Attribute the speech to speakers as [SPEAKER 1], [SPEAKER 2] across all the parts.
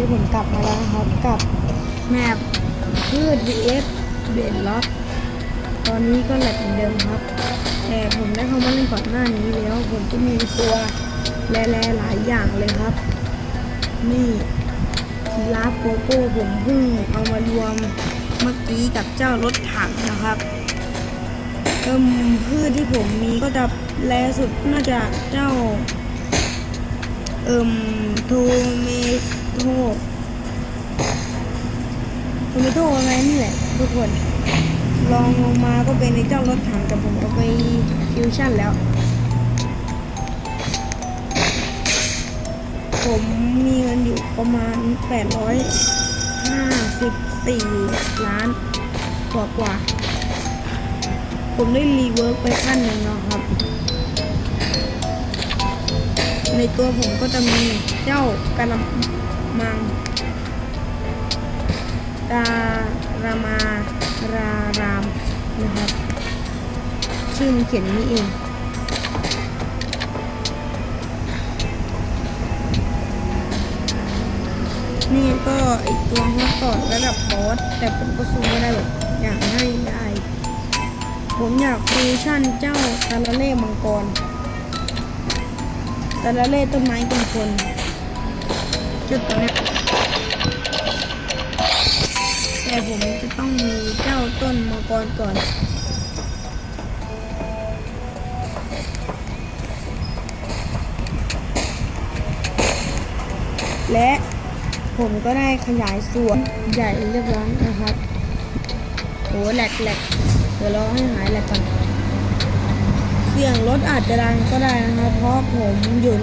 [SPEAKER 1] ที่ผมกลับมาแล้วนะครับกับแมปพืช vs เบนล็อกตอนนี้ก็แหลกเหมือนเดิมครับ แต่ผมได้เข้ามาเล่นก่อนหน้านี้แล้วผมก็มีตัวแร่หลายอย่างเลยครับ นี่ทีราฟโกโก้ผมเพิ่งเอามารวมเมื่อกี้กับเจ้ารถถังนะครับเอิมพืชที่ผมมีก็จะแลสุดน่าจะเจ้า เอิมโทเม โทโทเมโทอะไรนี่แหละทุกคนลองลงมาก็เป็นในเจ้ารถถังแต่ผมเอาไปฟิวชั่นแล้ว ผมมีเงินอยู่ประมาณ 854 ล้านกว่ากว่า ผมได้รีเวิร์กไปขั้นหนึ่งแล้วครับ ในตัวผมก็จะมีเจ้ากระละ มังการามารา ราม นะครับ ชื่อมันเขียนนี้เอง นี่ก็อีกตัวฮอตต่อระดับบอส แต่ผมก็สู้ไม่ได้แบบอย่างง่ายได้ ผมอยากฟิวชั่นเจ้าตาลเล่มังกรตาลเล่ต้นไม้เป็นคน จุดตรงนี้แต่ผมจะต้องมีเจ้าต้นมังกรก่อนและผมก็ได้ขยายส่วนใหญ่เรียบร้อยนะครับโหแหลกแหลกเดี๋ยวรอให้หายแหลกก่อน เสียงรถอาจจะดังก็ได้นะครับ เพราะผมอยู่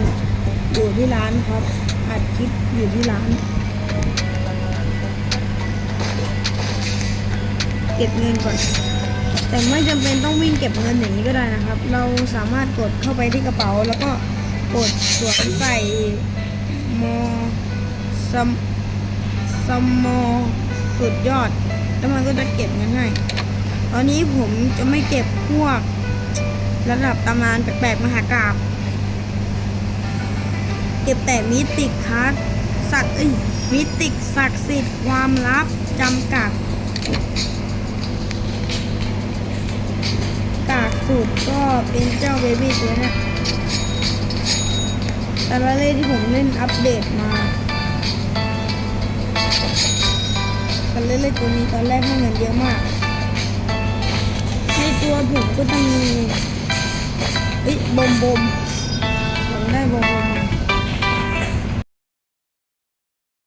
[SPEAKER 1] อยู่ที่ร้านครับ อัดคลิปอยู่ที่ร้าน เก็บเงินก่อน แต่ไม่จำเป็นต้องวิ่งเก็บเงินอย่างนี้ก็ได้นะครับ เราสามารถกดเข้าไปที่กระเป๋า แล้วก็กดสวมใส่มอซัมซัมมอสุดยอด แล้วมันก็จะเก็บเงินให้ ตอนนี้ผมจะไม่เก็บพวกระดับตำนานแปลกๆมหากราบ เก็บแต่มิติคัสสักเอ้ยมิติศักดิ์สิทธิ์ความลับจำกัดกากสุดก็เป็นเจ้าเบบี้ตัวเนี้ยแต่ละเล่นที่ผมเล่นอัปเดตมาแต่เล่นเล่นตัวนี้ตอนแรกให้เงินเยอะมาก ในตัวผมก็จะมีเฮ้ยบอมบอมผมได้บมบอม